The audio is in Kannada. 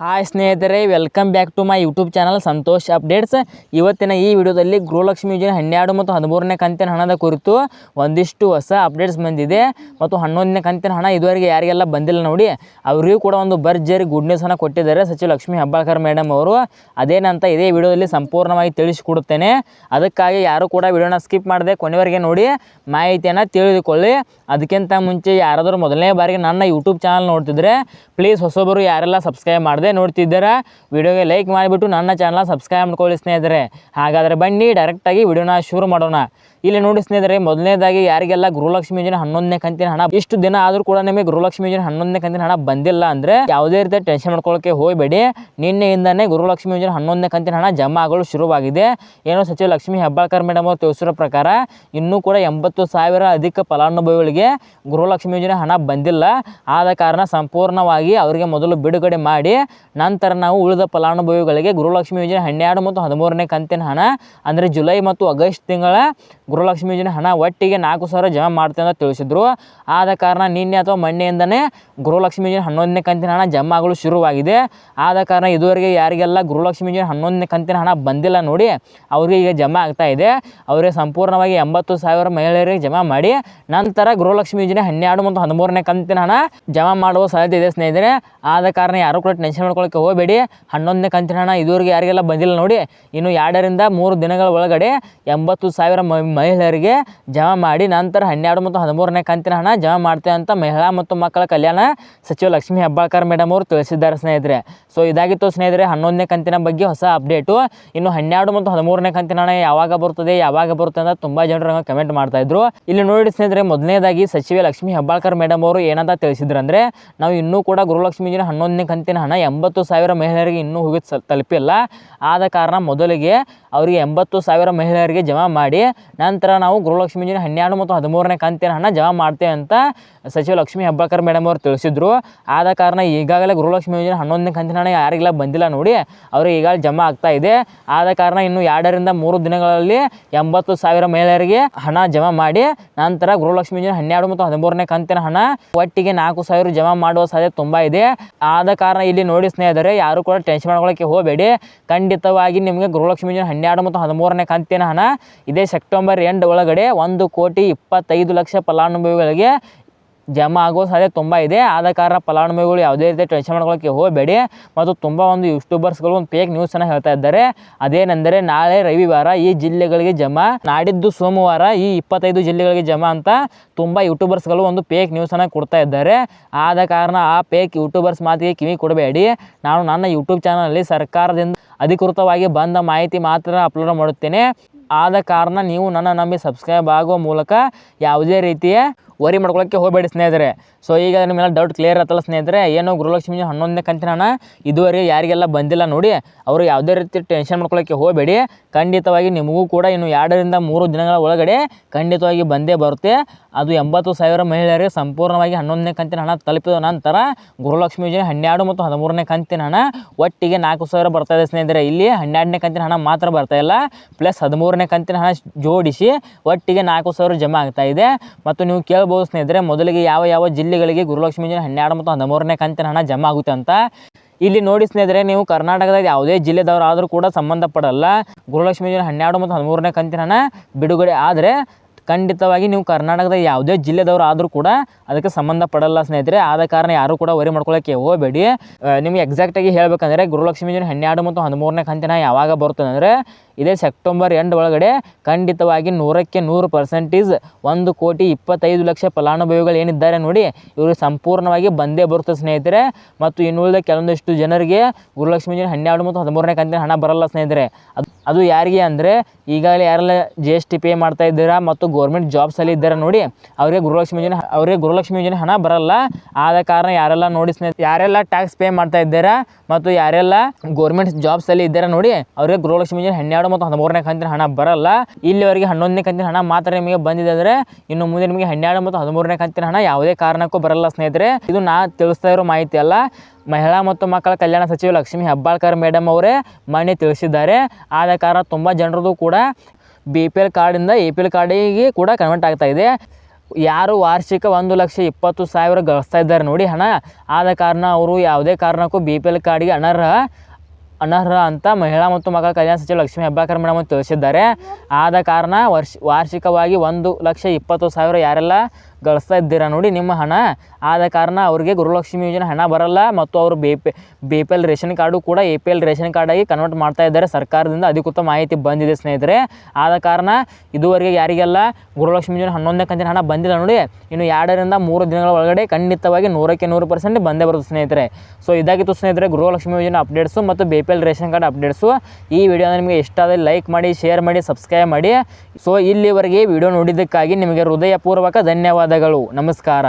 ಹಾಯ್ ಸ್ನೇಹಿತರೆ welcome back to my YouTube channel Santosh updates ಇವತ್ತಿನ ಈ ವಿಡಿಯೋದಲ್ಲಿ ಗೃಹಲಕ್ಷ್ಮಿ ಯೋಜನೆ ಹನ್ನೆರಡು ಮತ್ತು ಹದಿಮೂರನೇ ಕಂತಿನ ಹಣದ ಕುರಿತು ಒಂದಿಷ್ಟು ಹೊಸ ಅಪ್ಡೇಟ್ಸ್ ಬಂದಿದೆ. ಮತ್ತು ಹನ್ನೊಂದನೇ ಕಂತಿನ ಹಣ ಇದುವರೆಗೆ ಯಾರಿಗೆಲ್ಲ ಬಂದಿಲ್ಲ ನೋಡಿ, ಅವರಿಗೂ ಕೂಡ ಒಂದು ಭರ್ಜರಿ ಗುಡ್ ನ್ಯೂಸನ್ನು ಕೊಟ್ಟಿದ್ದಾರೆ ಸಚಿವ ಲಕ್ಷ್ಮೀ ಹೆಬ್ಬಾಳ್ಕರ್ ಮೇಡಮ್ ಅವರು. ಅದೇನಂತ ಇದೇ ವಿಡಿಯೋದಲ್ಲಿ ಸಂಪೂರ್ಣವಾಗಿ ತಿಳಿಸಿಕೊಡುತ್ತೇನೆ. ಅದಕ್ಕಾಗಿ ಯಾರು ಕೂಡ ವಿಡಿಯೋನ ಸ್ಕಿಪ್ ಮಾಡದೆ ಕೊನೆವರೆಗೆ ನೋಡಿ ಮಾಹಿತಿಯನ್ನು ತಿಳಿದುಕೊಳ್ಳಿ. ಅದಕ್ಕಿಂತ ಮುಂಚೆ ಯಾರಾದರೂ ಮೊದಲನೇ ಬಾರಿಗೆ ನನ್ನ ಯೂಟ್ಯೂಬ್ ಚಾನಲ್ ನೋಡ್ತಿದ್ರೆ ಪ್ಲೀಸ್ ಹೊಸಬರು ಯಾರೆಲ್ಲ ಸಬ್ಸ್ಕ್ರೈಬ್ ಮಾಡದೆ ನೋಡ್ತಿದ್ದೀರಾ, ವಿಡಿಯೋಗೆ ಲೈಕ್ ಮಾಡಿಬಿಟ್ಟು ನನ್ನ ಚಾನಲ್ ಸಬ್ಸ್ಕ್ರೈಬ್ ಮಾಡ್ಕೊಳ್ಳಿ ಸ್ನೇಹಿತರೆ. ಹಾಗಾದರೆ ಬನ್ನಿ ಡೈರೆಕ್ಟಾಗಿ ವಿಡಿಯೋನ ಶುರು ಮಾಡೋಣ. ಇಲ್ಲಿ ನೋಡಿ ಸ್ನೇಹಿತರೆ, ಮೊದಲನೇದಾಗಿ ಯಾರಿಗೆಲ್ಲ ಗೃಹಲಕ್ಷ್ಮಿ ಯೋಜನೆ ಹನ್ನೊಂದನೇ ಕಂತಿನ ಹಣ ಇಷ್ಟು ದಿನ ಆದರೂ ಕೂಡ ನಿಮಗೆ ಗೃಹಲಕ್ಷ್ಮಿ ಯೋಜನೆ ಹನ್ನೊಂದನೇ ಕಂತಿನ ಹಣ ಬಂದಿಲ್ಲ ಅಂದರೆ ಯಾವುದೇ ರೀತಿ ಟೆನ್ಷನ್ ಮಾಡ್ಕೊಳ್ಳೋಕೆ ಹೋಗಬೇಡಿ. ನಿನ್ನೆಯಿಂದನೇ ಗೃಹಲಕ್ಷ್ಮಿ ಯೋಜನೆ ಹನ್ನೊಂದನೇ ಕಂತಿನ ಹಣ ಜಮಾ ಆಗಲು ಶುರುವಾಗಿದೆ. ಏನೋ ಸಚಿವ ಲಕ್ಷ್ಮಿ ಹೆಬ್ಬಾಳ್ಕರ್ ಮೇಡಮ್ ಅವರು ತಿಳಿಸಿರೋ ಪ್ರಕಾರ ಇನ್ನೂ ಕೂಡ ಎಂಬತ್ತು ಸಾವಿರ ಅಧಿಕ ಫಲಾನುಭವಿಗಳಿಗೆ ಗೃಹಲಕ್ಷ್ಮಿ ಯೋಜನೆ ಹಣ ಬಂದಿಲ್ಲ. ಆದ ಕಾರಣ ಸಂಪೂರ್ಣವಾಗಿ ಅವರಿಗೆ ಮೊದಲು ಬಿಡುಗಡೆ ಮಾಡಿ, ನಂತರ ನಾವು ಉಳಿದ ಫಲಾನುಭವಿಗಳಿಗೆ ಗೃಹಲಕ್ಷ್ಮಿ ಯೋಜನೆ ಹನ್ನೆರಡು ಮತ್ತು ಹದಿಮೂರನೇ ಕಂತಿನ ಹಣ ಅಂದರೆ ಜುಲೈ ಮತ್ತು ಆಗಸ್ಟ್ ತಿಂಗಳ ಗೃಹಲಕ್ಷ್ಮಿ ಯೋಜನೆ ಹಣ ಒಟ್ಟಿಗೆ ನಾಲ್ಕು ಸಾವಿರ ಜಮಾ ಮಾಡ್ತೇವೆ ಅಂತ ತಿಳಿಸಿದ್ರು. ಆದ ಕಾರಣ ನಿನ್ನೆ ಅಥವಾ ಮೊನ್ನೆಯಿಂದನೇ ಗೃಹಲಕ್ಷ್ಮಿ ಯೋಜನೆ ಹನ್ನೊಂದನೇ ಕಂತಿನ ಹಣ ಜಮಾ ಆಗಲು ಶುರುವಾಗಿದೆ. ಆದ ಕಾರಣ ಇದುವರೆಗೆ ಯಾರಿಗೆಲ್ಲ ಗೃಹಲಕ್ಷ್ಮಿ ಯೋಜನೆ ಹನ್ನೊಂದನೇ ಕಂತಿನ ಹಣ ಬಂದಿಲ್ಲ ನೋಡಿ, ಅವರಿಗೆ ಈಗ ಜಮಾ ಆಗ್ತಾ ಇದೆ. ಅವರಿಗೆ ಸಂಪೂರ್ಣವಾಗಿ ಎಂಬತ್ತು ಸಾವಿರ ಮಹಿಳೆಯರಿಗೆ ಜಮಾ ಮಾಡಿ, ನಂತರ ಗೃಹಲಕ್ಷ್ಮಿ ಯೋಜನೆ ಹನ್ನೆರಡು ಮತ್ತು ಹದಿಮೂರನೇ ಕಂತಿನ ಹಣ ಜಮಾ ಮಾಡುವ ಸಾಧ್ಯತೆ ಇದೆ ಸ್ನೇಹಿತರೆ. ಆದ ಕಾರಣ ಯಾರು ಕೂಡ ಟೆನ್ಷನ್ ಮಾಡ್ಕೊಳ್ಳೋಕೆ ಹೋಗಬೇಡಿ. ಹನ್ನೊಂದನೇ ಕಂತಿನ ಹಣ ಇದುವರೆಗೆ ಯಾರಿಗೆಲ್ಲ ಬಂದಿಲ್ಲ ನೋಡಿ, ಇನ್ನು ಎರಡರಿಂದ ಮೂರು ದಿನಗಳ ಒಳಗಡೆ ಎಂಬತ್ತು ಸಾವಿರ ಮಹಿಳೆಯರಿಗೆ ಜಮಾ ಮಾಡಿ ನಂತರ ಹನ್ನೆರಡು ಮತ್ತು ಹದಿಮೂರನೇ ಕಂತಿನ ಹಣ ಜಮಾ ಮಾಡ್ತೇವೆ ಅಂತ ಮಹಿಳಾ ಮತ್ತು ಮಕ್ಕಳ ಕಲ್ಯಾಣ ಸಚಿವ ಲಕ್ಷ್ಮಿ ಹೆಬ್ಬಾಳ್ಕರ್ ಮೇಡಮ್ ಅವರು ತಿಳಿಸಿದ್ದಾರೆ ಸ್ನೇಹಿತರೆ. ಸೊ ಇದಾಗಿತ್ತು ಸ್ನೇಹಿತರೆ, ಹನ್ನೊಂದನೇ ಕಂತಿನ ಬಗ್ಗೆ ಹೊಸ ಅಪ್ಡೇಟು. ಇನ್ನು ಹನ್ನೆರಡು ಮತ್ತು ಹದಿಮೂರನೇ ಕಂತಿನ ಹಣ ಯಾವಾಗ ಬರ್ತದೆ ಯಾವಾಗ ಬರುತ್ತೆ ಅಂತ ತುಂಬ ಜನರು ಕಮೆಂಟ್ ಮಾಡ್ತಾ ಇದ್ರು. ಇಲ್ಲಿ ನೋಡಿ ಸ್ನೇಹಿತರೆ, ಮೊದಲನೇದಾಗಿ ಸಚಿವೆ ಲಕ್ಷ್ಮಿ ಹೆಬ್ಬಾಳ್ಕರ್ ಮೇಡಮ್ ಅವರು ಏನಂತ ತಿಳಿಸಿದ್ರು ಅಂದರೆ, ನಾವು ಇನ್ನೂ ಕೂಡ ಗುರುಲಕ್ಷ್ಮಿ ಯೋಜನೆ ಹನ್ನೊಂದನೇ ಕಂತಿನ ಹಣ ಎಂಬತ್ತು ಸಾವಿರ ಮಹಿಳೆಯರಿಗೆ ಇನ್ನೂ ಹೋಗಿ ತಲುಪಿಲ್ಲ. ಆದ ಕಾರಣ ಮೊದಲಿಗೆ ಅವರಿಗೆ ಎಂಬತ್ತು ಸಾವಿರ ಮಹಿಳೆಯರಿಗೆ ಜಮಾ ಮಾಡಿ ನಂತರ ನಾವು ಗೃಹಲಕ್ಷ್ಮಿ ಯೋಜನೆ ಹನ್ನೆರಡು ಮತ್ತು ಹದಿಮೂರನೇ ಕಂತಿನ ಹಣ ಜಮಾ ಮಾಡ್ತೇವೆ ಅಂತ ಸಚಿವ ಲಕ್ಷ್ಮೀ ಹೆಬ್ಬಾಳ್ಕರ್ ಮೇಡಮ್ ಅವರು ತಿಳಿಸಿದ್ರು. ಆದ ಕಾರಣ ಈಗಾಗಲೇ ಗೃಹಲಕ್ಷ್ಮಿ ಯೋಜನೆ ಹನ್ನೊಂದನೇ ಕಂತಿನ ಹಣ ಯಾರಿಗೆಲ್ಲ ಬಂದಿಲ್ಲ ನೋಡಿ ಅವ್ರಿಗೆ ಈಗಾಗಲೇ ಜಮಾ ಆಗ್ತಾ ಇದೆ. ಆದ ಕಾರಣ ಇನ್ನು ಎರಡರಿಂದ ಮೂರು ದಿನಗಳಲ್ಲಿ ಎಂಬತ್ತು ಸಾವಿರ ಮಹಿಳೆಯರಿಗೆ ಹಣ ಜಮಾ ಮಾಡಿ, ನಂತರ ಗೃಹಲಕ್ಷ್ಮಿ ಯೋಜನೆ ಹನ್ನೆರಡು ಮತ್ತು ಹದಿಮೂರನೇ ಕಂತಿನ ಹಣ ಒಟ್ಟಿಗೆ ನಾಲ್ಕು ಸಾವಿರ ಜಮಾ ಮಾಡುವ ಸಾಧ್ಯತೆ ತುಂಬ ಇದೆ. ಆದ ಕಾರಣ ಇಲ್ಲಿ ನೋಡಿ ಸ್ನೇಹಿತರೆ, ಯಾರು ಕೂಡ ಟೆನ್ಷನ್ ಮಾಡ್ಕೊಳ್ಳೋಕ್ಕೆ ಹೋಗಬೇಡಿ. ಖಂಡಿತವಾಗಿ ನಿಮಗೆ ಗೃಹಲಕ್ಷ್ಮಿ ಯೋಜನೆ ಹನ್ನೆರಡು ಮತ್ತು ಹದಿಮೂರನೇ ಕಂತಿನ ಹಣ ಇದೇ ಸೆಪ್ಟೆಂಬರ್ ಎಂಡ್ ಒಳಗಡೆ ಒಂದು ಕೋಟಿ ಇಪ್ಪತ್ತೈದು ಲಕ್ಷ ಫಲಾನುಭವಿಗಳಿಗೆ ಜಮಾ ಆಗೋ ಸಾಧ್ಯತೆ ತುಂಬ ಇದೆ. ಆದ ಕಾರಣ ಫಲಾನುಭವಿಗಳು ಯಾವುದೇ ರೀತಿ ಟೆನ್ಷನ್ ಮಾಡ್ಕೊಳ್ಳೋಕ್ಕೆ ಹೋಗಬೇಡಿ. ಮತ್ತು ತುಂಬ ಒಂದು ಯೂಟ್ಯೂಬರ್ಸ್ಗಳು ಒಂದು ಫೇಕ್ ನ್ಯೂಸನ್ನು ಹೇಳ್ತಾ ಇದ್ದಾರೆ. ಅದೇನೆಂದರೆ ನಾಳೆ ರವಿವಾರ ಈ ಜಿಲ್ಲೆಗಳಿಗೆ ಜಮಾ, ನಾಡಿದ್ದು ಸೋಮವಾರ ಈ ಇಪ್ಪತ್ತೈದು ಜಿಲ್ಲೆಗಳಿಗೆ ಜಮಾ ಅಂತ ತುಂಬ ಯೂಟ್ಯೂಬರ್ಸ್ಗಳು ಒಂದು ಫೇಕ್ ನ್ಯೂಸನ್ನು ಕೊಡ್ತಾ ಇದ್ದಾರೆ. ಆದ ಕಾರಣ ಆ ಫೇಕ್ ಯೂಟ್ಯೂಬರ್ಸ್ ಮಾತಿಗೆ ಕಿವಿ ಕೊಡಬೇಡಿ. ನಾನು ನನ್ನ ಯೂಟ್ಯೂಬ್ ಚಾನಲಲ್ಲಿ ಸರ್ಕಾರದಿಂದ ಅಧಿಕೃತವಾಗಿ ಬಂದ ಮಾಹಿತಿ ಮಾತ್ರ ಅಪ್ಲೋಡ್ ಮಾಡುತ್ತೇನೆ. ಆದ ಕಾರಣ ನೀವು ನನ್ನ ನಂಬಿ ಸಬ್ಸ್ಕ್ರೈಬ್ ಆಗುವ ಮೂಲಕ ಯಾವುದೇ ರೀತಿಯ ವರಿ ಮಾಡ್ಕೊಳ್ಳೋಕ್ಕೆ ಹೋಗಬೇಡಿ ಸ್ನೇಹಿತರೆ. ಸೊ ಈಗ ನಿಮ್ಮೆಲ್ಲ ಡೌಟ್ ಕ್ಲಿಯರ್ ಆತಲ್ಲ ಸ್ನೇಹಿತರೆ, ಏನು ಗೃಹಲಕ್ಷ್ಮಿ ಹನ್ನೊಂದನೇ ಕಂತಿನ ಹಣ ಇದುವರೆಗೆ ಯಾರಿಗೆಲ್ಲ ಬಂದಿಲ್ಲ ನೋಡಿ, ಅವರು ಯಾವುದೇ ರೀತಿ ಟೆನ್ಷನ್ ಮಾಡ್ಕೊಳ್ಳೋಕ್ಕೆ ಹೋಗಬೇಡಿ. ಖಂಡಿತವಾಗಿ ನಿಮಗೂ ಕೂಡ ಇನ್ನು ಎರಡರಿಂದ ಮೂರು ದಿನಗಳ ಒಳಗಡೆ ಖಂಡಿತವಾಗಿ ಬಂದೇ ಬರುತ್ತೆ. ಅದು ಎಂಬತ್ತು ಸಾವಿರ ಮಹಿಳೆಯರಿಗೆ ಸಂಪೂರ್ಣವಾಗಿ ಹನ್ನೊಂದನೇ ಕಂತಿನ ಹಣ ತಲುಪಿದ ನಂತರ ಗೃಹಲಕ್ಷ್ಮಿ ಯೋಜನೆ ಹನ್ನೆರಡು ಮತ್ತು ಹದಿಮೂರನೇ ಕಂತಿನ ಹಣ ಒಟ್ಟಿಗೆ ನಾಲ್ಕು ಸಾವಿರ ಬರ್ತಾ ಇದೆ ಸ್ನೇಹಿತರೆ. ಇಲ್ಲಿ ಹನ್ನೆರಡನೇ ಕಂತಿನ ಹಣ ಮಾತ್ರ ಬರ್ತಾ ಇಲ್ಲ, ಪ್ಲಸ್ ಹದಿಮೂರನೇ ಕಂತಿನ ಹಣ ಜೋಡಿಸಿ ಒಟ್ಟಿಗೆ ನಾಲ್ಕು ಸಾವಿರ ಜಮಾ ಆಗ್ತಾ ಇದೆ. ಮತ್ತು ನೀವು ಸ್ನೇಹಿತರೆ, ಮೊದಲಿಗೆ ಯಾವ ಯಾವ ಜಿಲ್ಲೆಗಳಿಗೆ ಗುರುಲಕ್ಷ್ಮಿ ಯೋಜನೆ ಹನ್ನೆರಡು ಮತ್ತು ಹದಿಮೂರನೇ ಕಂತಿನ ಹಣ ಜಮಾ ಆಗುತ್ತೆ ಅಂತ ಇಲ್ಲಿ ನೋಡಿ ಸ್ನೇಹಿತರೆ, ನೀವು ಕರ್ನಾಟಕದ ಯಾವುದೇ ಜಿಲ್ಲೆದವರು ಆದರೂ ಕೂಡ ಸಂಬಂಧಪಡಲ್ಲ. ಗುರುಲಕ್ಷ್ಮಿ ಯೋಜನೆ ಹನ್ನೆರಡು ಮತ್ತು ಹದಿಮೂರನೇ ಕಂತಿನ ಹಣ ಬಿಡುಗಡೆ ಆದರೆ ಖಂಡಿತವಾಗಿ ನೀವು ಕರ್ನಾಟಕದ ಯಾವುದೇ ಜಿಲ್ಲೆದವರು ಆದರೂ ಕೂಡ ಅದಕ್ಕೆ ಸಂಬಂಧಪಡಲ್ಲ ಸ್ನೇಹಿತರೆ. ಆದ ಕಾರಣ ಯಾರೂ ಕೂಡ ವರಿ ಮಾಡ್ಕೊಳ್ಳೋಕ್ಕೆ ಹೋಗಬೇಡಿ. ನಿಮಗೆ ಎಕ್ಸಾಕ್ಟಾಗಿ ಹೇಳಬೇಕಂದ್ರೆ ಗುರುಲಕ್ಷ್ಮಿ ಯೋಜನೆ ಹನ್ನೆರಡು ಮತ್ತು ಹದಿಮೂರನೇ ಕಂತಿನ ಯಾವಾಗ ಬರುತ್ತೆ ಅಂದರೆ ಇದೇ ಸೆಪ್ಟೆಂಬರ್ ಎಂಡ್ ಒಳಗಡೆ ಖಂಡಿತವಾಗಿ ನೂರಕ್ಕೆ ನೂರು ಪರ್ಸೆಂಟೇಜ್ ಒಂದು ಕೋಟಿ ಇಪ್ಪತ್ತೈದು ಲಕ್ಷ ಫಲಾನುಭವಿಗಳು ಏನಿದ್ದಾರೆ ನೋಡಿ, ಇವರು ಸಂಪೂರ್ಣವಾಗಿ ಬಂದೇ ಬರುತ್ತೆ ಸ್ನೇಹಿತರೆ. ಮತ್ತು ಇನ್ನುಳಿದ ಕೆಲವೊಂದಿಷ್ಟು ಜನರಿಗೆ ಗುರುಲಕ್ಷ್ಮಿ ಯೋಜನೆ ಹನ್ನೆರಡು ಮತ್ತು ಹದಿಮೂರನೇ ಕಂತಿನ ಹಣ ಬರಲ್ಲ ಸ್ನೇಹಿತರೆ. ಅದು ಅದು ಯಾರಿಗೆ ಅಂದರೆ ಈಗಾಗಲೇ ಯಾರೆಲ್ಲ ಜಿ ಎಸ್ ಟಿ ಪೇ ಮಾಡ್ತಾ ಇದ್ದೀರಾ ಮತ್ತು ಗೌರ್ಮೆಂಟ್ ಜಾಬ್ಸಲ್ಲಿ ಇದ್ದಾರೆ ನೋಡಿ, ಅವರಿಗೆ ಗೃಹಲಕ್ಷ್ಮಿ ಯೋಜನೆ ಅವರಿಗೆ ಗೃಹಲಕ್ಷ್ಮಿ ಯೋಜನೆ ಹಣ ಬರಲ್ಲ. ಆದ ಕಾರಣ ಯಾರೆಲ್ಲ ನೋಡಿ ಸ್ನೇಹಿತರೆ ಯಾರೆಲ್ಲ ಟ್ಯಾಕ್ಸ್ ಪೇ ಮಾಡ್ತಾ ಇದ್ದೀರಾ ಮತ್ತು ಯಾರೆಲ್ಲ ಗೌರ್ಮೆಂಟ್ ಜಾಬ್ಸಲ್ಲಿ ಇದ್ದಾರೆ ನೋಡಿ, ಅವರಿಗೆ ಗೃಹಲಕ್ಷ್ಮಿ ಯೋಜನೆ ಹನ್ನೆರಡು ಮತ್ತು ಹದಿಮೂರನೇ ಕಂತಿನ ಹಣ ಬರಲ್ಲ. ಇಲ್ಲಿವರೆಗೆ ಹನ್ನೊಂದನೇ ಕಂತಿನ ಹಣ ಮಾತ್ರ ನಿಮಗೆ ಬಂದಿದೆ ಇನ್ನು ಮುಂದೆ ನಿಮಗೆ ಹನ್ನೆರಡು ಮತ್ತು ಹದಿಮೂರನೇ ಕಂತಿನ ಹಣ ಯಾವುದೇ ಕಾರಣಕ್ಕೂ ಬರಲ್ಲ ಸ್ನೇಹಿತರೆ. ಇದು ನಾ ತಿಳಿಸ್ತಾ ಇರೋ ಮಾಹಿತಿ ಅಲ್ಲ. ಮಹಿಳಾ ಮತ್ತು ಮಕ್ಕಳ ಕಲ್ಯಾಣ ಸಚಿವ ಲಕ್ಷ್ಮೀ ಹೆಬ್ಬಾಳ್ಕರ್ ಮೇಡಮ್ ಅವರೇ ಮೊನ್ನೆ ತಿಳಿಸಿದ್ದಾರೆ. ಆದ ಕಾರಣ ತುಂಬ ಜನರದು ಕೂಡ ಬಿ ಪಿ ಎಲ್ ಕಾರ್ಡಿಂದ ಎ ಪಿ ಎಲ್ ಕಾರ್ಡಿಗೆ ಕೂಡ ಕನ್ವರ್ಟ್ ಆಗ್ತಾ ಇದೆ. ಯಾರು ವಾರ್ಷಿಕ ಒಂದು ಲಕ್ಷ ಇಪ್ಪತ್ತು ಸಾವಿರ ಗಳಿಸ್ತಾ ಇದ್ದಾರೆ ನೋಡಿ ಹಣ. ಆದ ಕಾರಣ ಅವರು ಯಾವುದೇ ಕಾರಣಕ್ಕೂ ಬಿ ಪಿ ಎಲ್ ಕಾರ್ಡಿಗೆ ಅನರ್ಹ ಅನರ್ಹ ಅಂತ ಮಹಿಳಾ ಮತ್ತು ಮಕ್ಕಳ ಕಲ್ಯಾಣ ಸಚಿವ ಲಕ್ಷ್ಮೀ ಹೆಬ್ಬಾಳ್ಕರ್ ಮೇಡಮ್ ತಿಳಿಸಿದ್ದಾರೆ. ಆದ ಕಾರಣ ವರ್ಷ ವಾರ್ಷಿಕವಾಗಿ ಒಂದು ಲಕ್ಷ ಇಪ್ಪತ್ತು ಸಾವಿರ ಯಾರೆಲ್ಲ ಗಳಿಸ್ತಾ ಇದ್ದೀರಾ ನೋಡಿ ನಿಮ್ಮ ಹಣ. ಆದ ಕಾರಣ ಅವರಿಗೆ ಗುರುಲಕ್ಷ್ಮಿ ಯೋಜನೆ ಹಣ ಬರಲ್ಲ ಮತ್ತು ಅವರು B P B P L ration card ಕೂಡ ಎ ಪಿ ಎಲ್ ರೇಷನ್ ಕಾರ್ಡಾಗಿ ಕನ್ವರ್ಟ್ ಮಾಡ್ತಾ ಇದ್ದಾರೆ ಸರ್ಕಾರದಿಂದ. ಅಧಿಕೃತ ಮಾಹಿತಿ ಬಂದಿದೆ ಸ್ನೇಹಿತರೆ. ಆದ ಕಾರಣ ಇದುವರೆಗೆ ಯಾರಿಗೆಲ್ಲ ಗುರುಲಕ್ಷ್ಮಿ ಯೋಜನೆ ಹನ್ನೊಂದನೇ ಕಂತಿನ ಹಣ ಬಂದಿಲ್ಲ ನೋಡಿ, ಇನ್ನು ಎರಡರಿಂದ ಮೂರು ದಿನಗಳ ಒಳಗಡೆ ಖಂಡಿತವಾಗಿ ನೂರಕ್ಕೆ ನೂರು ಪರ್ಸೆಂಟ್ ಬಂದೇ ಬರುತ್ತೆ ಸ್ನೇಹಿತರೆ. ಸೊ ಇದಾಗಿತ್ತು ಸ್ನೇಹಿತರೆ ಗೃಹಲಕ್ಷ್ಮಿ ಯೋಜನೆ ಅಪ್ಡೇಟ್ಸು ಮತ್ತು B P L ration card updates. ಈ ವಿಡಿಯೋ ನಿಮಗೆ ಇಷ್ಟ ಆದರೆ ಲೈಕ್ ಮಾಡಿ, ಶೇರ್ ಮಾಡಿ, ಸಬ್ಸ್ಕ್ರೈಬ್ ಮಾಡಿ. ಸೊ ಇಲ್ಲಿವರೆಗೆ ವಿಡಿಯೋ ನೋಡಿದ್ದಕ್ಕಾಗಿ ನಿಮಗೆ ಹೃದಯಪೂರ್ವಕ ಧನ್ಯವಾದಗಳು. ನಮಸ್ಕಾರ.